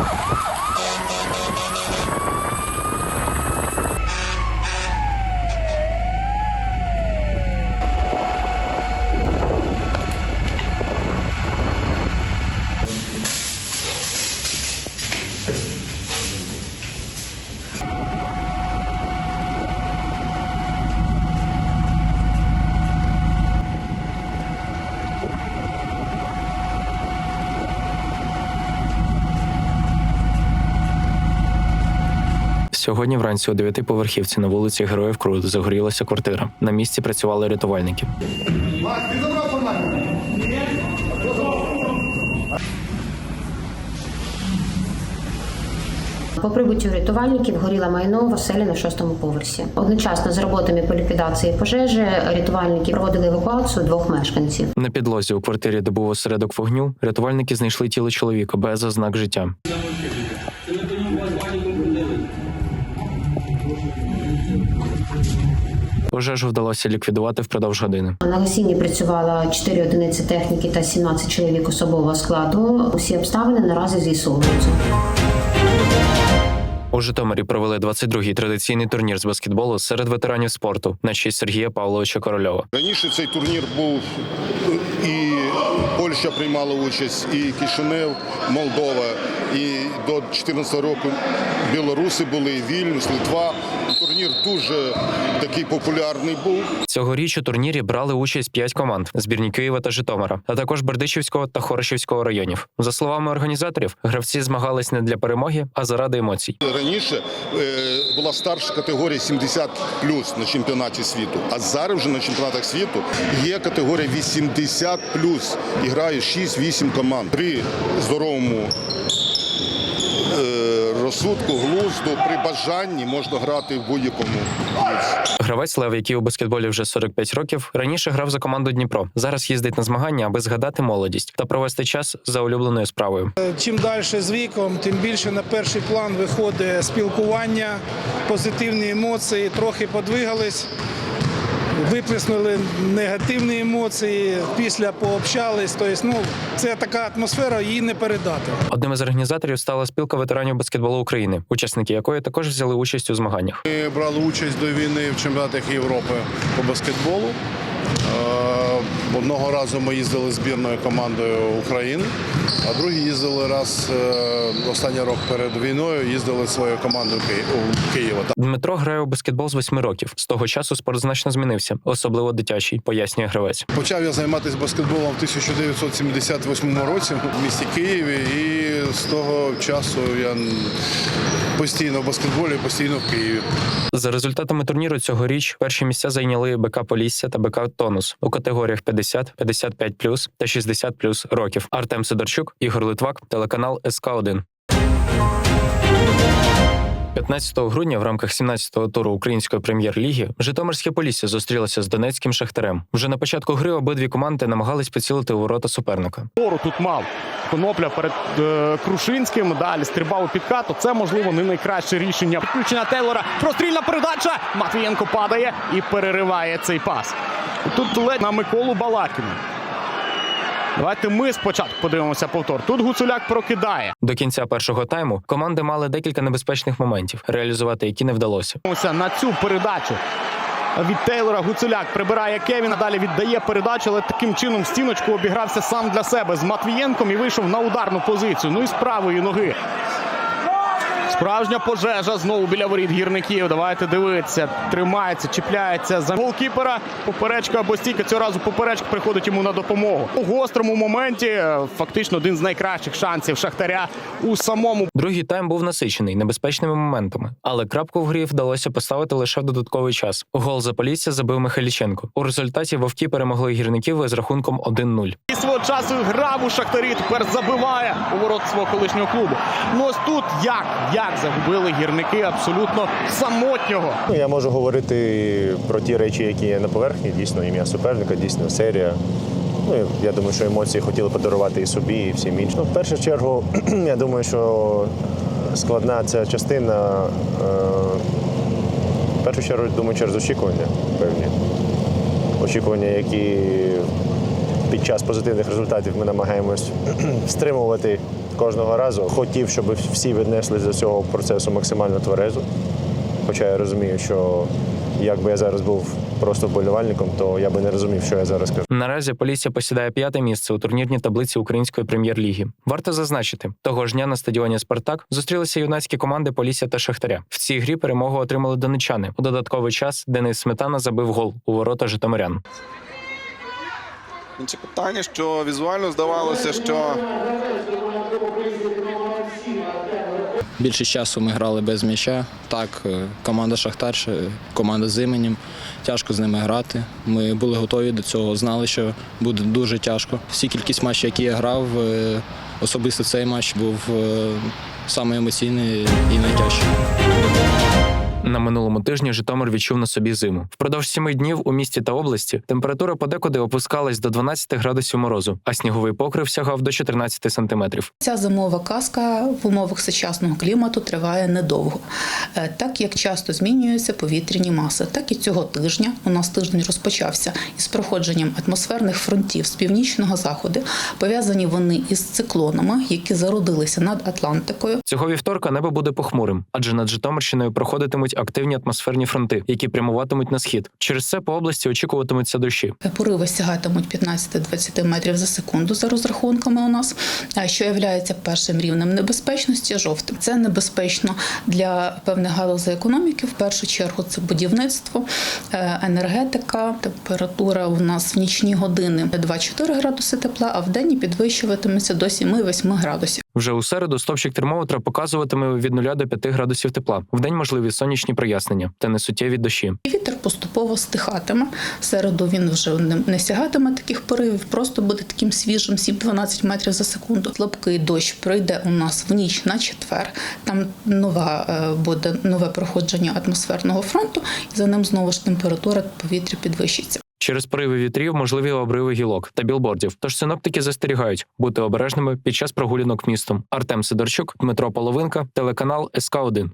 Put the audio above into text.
Oh! Сьогодні вранці у дев'ятиповерхівці на вулиці Героїв Крут загорілася квартира. На місці працювали рятувальники. По прибуттю рятувальників горіло майно в оселі на шостому поверсі. Одночасно з роботами по ліквідації пожежі рятувальники проводили евакуацію двох мешканців. На підлозі у квартирі, де був осередок вогню, рятувальники знайшли тіло чоловіка без ознак життя. Пожежу вдалося ліквідувати впродовж години. На гасінні працювало 4 одиниці техніки та 17 чоловік особового складу. Усі обставини наразі з'ясовуються. У Житомирі провели 22-й традиційний турнір з баскетболу серед ветеранів спорту на честь Сергія Павловича Корольова. Раніше цей турнір був і Польща приймала участь, і Кишинев, Молдова, і до 2014 року білоруси були, і Вільнюс, Литва. Турнір дуже такий популярний був. Цьогоріч у турнірі брали участь п'ять команд збірні Києва та Житомира, а також Бердичівського та Хорошівського районів. За словами організаторів, гравці змагались не для перемоги, а заради емоцій. Раніше е, була старша категорія 70 на чемпіонаті світу, а зараз вже на чемпіонатах світу є категорія 80 і грає 6-8 команд. При здоровому розсудку, глузду, при бажанні можна грати в будь-якому. Гравець Лев, який у баскетболі вже 45 років, раніше грав за команду Дніпро. Зараз їздить на змагання, аби згадати молодість та провести час за улюбленою справою. Чим далі з віком, тим більше на перший план виходить спілкування, позитивні емоції, трохи подвигались, виплеснули негативні емоції, після пообщались. Тобто, ну, це така атмосфера, її не передати. Одним із організаторів стала спілка ветеранів баскетболу України, учасники якої також взяли участь у змаганнях. Ми брали участь до війни в чемпіонатах Європи по баскетболу. Е, Одного разу ми їздили збірною командою України, а другий їздили раз е, останній рок перед війною, їздили своєю командою у Києва. Дмитро грає у баскетбол з 8 років. З того часу спорт значно змінився, особливо дитячий, пояснює гравець. Почав я займатися баскетболом в 1978 році в місті Києві, і з того часу я постійно в баскетболі, постійно в Києві. За результатами турніру цьогоріч перші місця зайняли БК Полісся та БК Тонус у категоріях 50, 55 та 60 років. Артем Сидорчук, Ігор Литвак, телеканал СК 1 15 грудня в рамках 17-го туру української прем'єр-ліги Житомирське Полісся зустрілося з Донецьким Шахтарем. Вже на початку гри обидві команди намагались поцілити у ворота суперника. Пору тут мав конопля перед е, Крушинським. Далі стрибав у підкат. Це можливо не найкраще рішення. Підключення Тейлора. Прострільна передача. Матвієнко падає і перериває цей пас. Тут ледь на Миколу Балакіна. Давайте ми спочатку подивимося повтор. Тут Гуцуляк прокидає. До кінця першого тайму команди мали декілька небезпечних моментів, реалізувати які не вдалося. Ося на цю передачу. Від Тейлора Гуцуляк прибирає Кевіна. Далі віддає передачу, але таким чином в стіночку обігрався сам для себе з Матвієнком і вийшов на ударну позицію. Ну і з правої ноги. Справжня пожежа знову біля воріт гірників. Давайте дивитися. Тримається, чіпляється за голкіпера. Поперечка або стійка. Цього разу поперечка приходить йому на допомогу. У гострому моменті е, фактично один з найкращих шансів Шахтаря у самому Другий тайм був насичений небезпечними моментами, але крапку в грі вдалося поставити лише в додатковий час. Гол за Полісся забив Михайліченко. У результаті вовки перемогли гірників із рахунком 1-0. І свого часу грав у Шахтарі, тепер забиває у ворот свого колишнього клубу. Ну ось тут як, як загубили гірники абсолютно самотнього. Ну, я можу говорити про ті речі, які є на поверхні. Дійсно, ім'я суперника, дійсно серія. Ну, я думаю, що емоції хотіли подарувати і собі, і всім іншим. Ну, в першу чергу, я думаю, що складна ця частина. е, В першу чергу, думаю, через очікування певні. Очікування, які під час позитивних результатів ми намагаємось стримувати кожного разу. Хотів, щоб всі віднеслись до цього процесу максимально тверезо. Хоча я розумію, що якби я зараз був просто вболівальником, то я би не розумів, що я зараз кажу. Наразі Полісся посідає п'яте місце у турнірній таблиці української прем'єр-ліги. Варто зазначити, того ж дня на стадіоні Спартак зустрілися юнацькі команди Полісся та Шахтаря. В цій грі перемогу отримали донечани. У додатковий час Денис Сметана забив гол у ворота Житомирян. Інше питання, що візуально здавалося, що Більшість часу ми грали без м'яча. Так, е, команда Шахтар, команда з іменем. Тяжко з ними грати. Ми були готові до цього, знали, що буде дуже тяжко. Всі кількість матчів, які я грав, е, особисто цей матч був е, саме і найтяжчий. На минулому тижні Житомир відчув на собі зиму. Впродовж сіми днів у місті та області температура подекуди опускалась до 12 градусів морозу, а сніговий покрив сягав до 14 сантиметрів. Ця зимова казка в умовах сучасного клімату триває недовго. Е, Так як часто змінюються повітряні маси, так і цього тижня у нас тиждень розпочався із проходженням атмосферних фронтів з північного заходу. Пов'язані вони із циклонами, які зародилися над Атлантикою. Цього вівторка небо буде похмурим, адже над Житомирщиною проходитимуть активні атмосферні фронти, які прямуватимуть на схід. Через це по області очікуватимуться дощі. Пориви сягатимуть 15-20 метрів за секунду за розрахунками у нас, що є першим рівнем небезпечності жовтим. Це небезпечно для певних галузей економіки. В першу чергу це будівництво, е, енергетика. Температура у нас в нічні години 2-4 градуси тепла, а в день підвищуватиметься до 7-8 градусів. Вже у середу стопчик термометра показуватиме від 0 до 5 градусів тепла. Вдень можливі сонячні прояснення та несуттєві дощі. Вітер поступово стихатиме. В середу він вже не, не сягатиме таких поривів, просто буде таким свіжим 7-12 метрів за секунду. Слабкий дощ пройде у нас в ніч на четвер. Там нова е, буде нове проходження атмосферного фронту, і за ним знову ж температура повітря підвищиться. Через пориви вітрів можливі обриви гілок та білбордів. Тож синоптики застерігають бути обережними під час прогулянок містом. Артем Сидорчук, Дмитро Половинка, телеканал СК 1